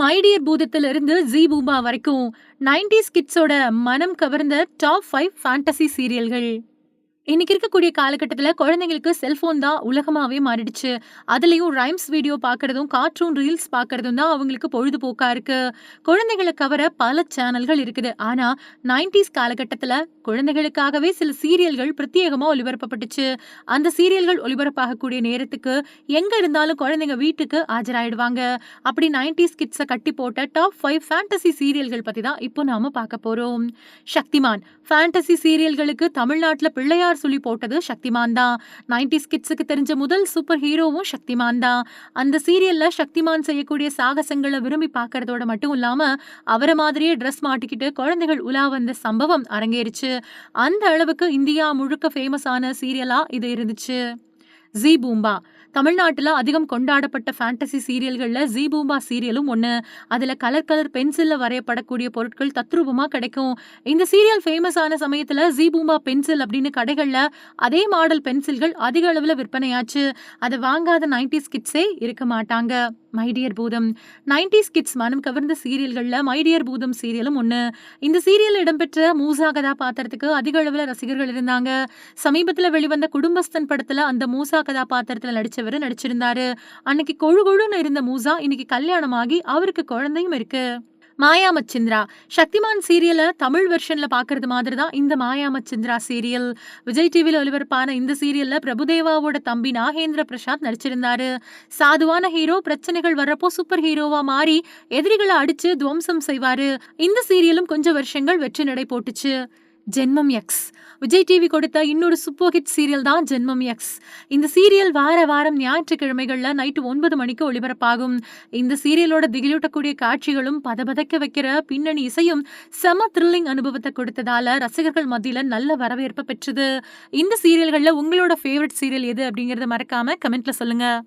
My dear பூதத்துல இருந்து G பூமா வரைக்கும் nineties கிட்ஸோட மனம் கவர்ந்த டாப் ஃபைவ் ஃபேண்டசி சீரியல்கள் இன்னைக்கு இருக்கக்கூடிய காலகட்டத்தில் குழந்தைங்களுக்கு செல்ஃபோன் தான் உலகமாகவே மாறிடுச்சு. அதுலேயும் ரைம்ஸ் வீடியோ பார்க்குறதும் கார்ட்டூன் ரீல்ஸ் பார்க்குறதும் தான் அவங்களுக்கு பொழுதுபோக்காக இருக்கு. குழந்தைகளை கவர பல சேனல்கள் இருக்குது. ஆனால் நைன்டிஸ் காலகட்டத்தில் குழந்தைகளுக்காகவே சில சீரியல்கள் பிரத்யேகமாக ஒளிபரப்பப்பட்டுச்சு. அந்த சீரியல்கள் ஒளிபரப்பாகக்கூடிய நேரத்துக்கு எங்கே இருந்தாலும் குழந்தைங்க வீட்டுக்கு ஆஜராயிடுவாங்க. அப்படி நைன்டிஸ் கிட்ஸை கட்டி போட்ட டாப் ஃபைவ் ஃபேண்டசி சீரியல்கள் பற்றி தான் இப்போ நாம பார்க்க போகிறோம் சக்திமான் ஃபேண்டசி சீரியல்களுக்கு தமிழ்நாட்டில் பிள்ளையார் சொல்லி போட்டது சக்திமான் தான். நைன்டிஸ் கிட்ஸுக்கு தெரிஞ்ச முதல் சூப்பர் ஹீரோவும் சக்திமான் தான். அந்த சீரியல்ல சக்திமான் செய்யக்கூடிய சாகசங்களை விரும்பி பார்க்கறதோட மட்டும் இல்லாம அவரை மாதிரியே ட்ரெஸ் மாட்டிக்கிட்டு குழந்தைகள் உலா வந்த சம்பவம் அரங்கேறிச்சு. அந்த அளவுக்கு இந்தியா முழுக்க ஃபேமஸான சீரியலா இது இருந்துச்சு. ஜி பூம்பா. தமிழ்நாட்டில் அதிகம் கொண்டாடப்பட்ட ஃபேண்டசி சீரியல்களில் ஜி பூம்பா சீரியலும் ஒன்று அதில் கலர் கலர் பென்சிலில் வரையப்படக்கூடிய பொருட்கள் தத்ரூபமாக கிடைக்கும். இந்த சீரியல் ஃபேமஸ் ஆன சமயத்தில் ஜி பூம்பா பென்சில் அப்படின்னு கடைகளில் அதே மாடல் பென்சில்கள் அதிக அளவில் விற்பனையாச்சு. அதை வாங்காத நைன்டிஸ் கிட்ஸே இருக்க மாட்டாங்க. மைடியர் பூதம் நைன்டிஸ் கிட்ஸ் மனம் கவர்ந்த சீரியல்களில் மைடியர் பூதம் சீரியலும் ஒன்று இந்த சீரியலில் இடம்பெற்ற மூசா கதாபாத்திரத்துக்கு அதிக அளவில் ரசிகர்கள் இருந்தாங்க. சமீபத்தில் வெளிவந்த குடும்பஸ்தன் படத்தில் அந்த மூசா கதாபாத்திரத்தில் நடித்தவர் நடிச்சிருந்தாரு. அன்னைக்கு கொழு கொழுன்னு இருந்த மூசா இன்னைக்கு கல்யாணமாகி அவருக்கு குழந்தையும் இருக்கு. மாயா மச்சிந்திரா சக்திமான் சீரியலை தமிழ் வெர்ஷன்ல பார்க்குறது மாதிரி தான் இந்த மாயா மச்சிந்திரா சீரியல் விஜய் டிவியில் ஒலிபரப்பான இந்த சீரியல்ல பிரபுதேவாவோட தம்பி நாகேந்திர பிரசாத் நடிச்சிருந்தாரு. சாதுவான ஹீரோ பிரச்சனைகள் வர்றப்போ சூப்பர் ஹீரோவா மாறி எதிரிகளை அடிச்சு துவம்சம் செய்வாரு. இந்த சீரியலும் கொஞ்சம் வருஷங்கள் வெற்றி நடை போட்டுச்சு. ஜென்மம் எக்ஸ் விஜய் டிவி கொடுத்த இன்னொரு சூப்பர் ஹிட் சீரியல் தான் ஜென்மம் எக்ஸ் இந்த சீரியல் வார வாரம் ஞாயிற்றுக்கிழமைகளில் நைட்டு ஒன்பது மணிக்கு ஒளிபரப்பாகும். இந்த சீரியலோட திகிலூட்டக்கூடிய காட்சிகளும் பதபதைக்க வைக்கிற பின்னணி இசையும் செம த்ரில்லிங் அனுபவத்தை கொடுத்ததால ரசிகர்கள் மத்தியில் நல்ல வரவேற்பு பெற்றது. இந்த சீரியல்களில் உங்களோட ஃபேவரட் சீரியல் எது அப்படிங்கறத மறக்காம கமெண்ட்ல சொல்லுங்க.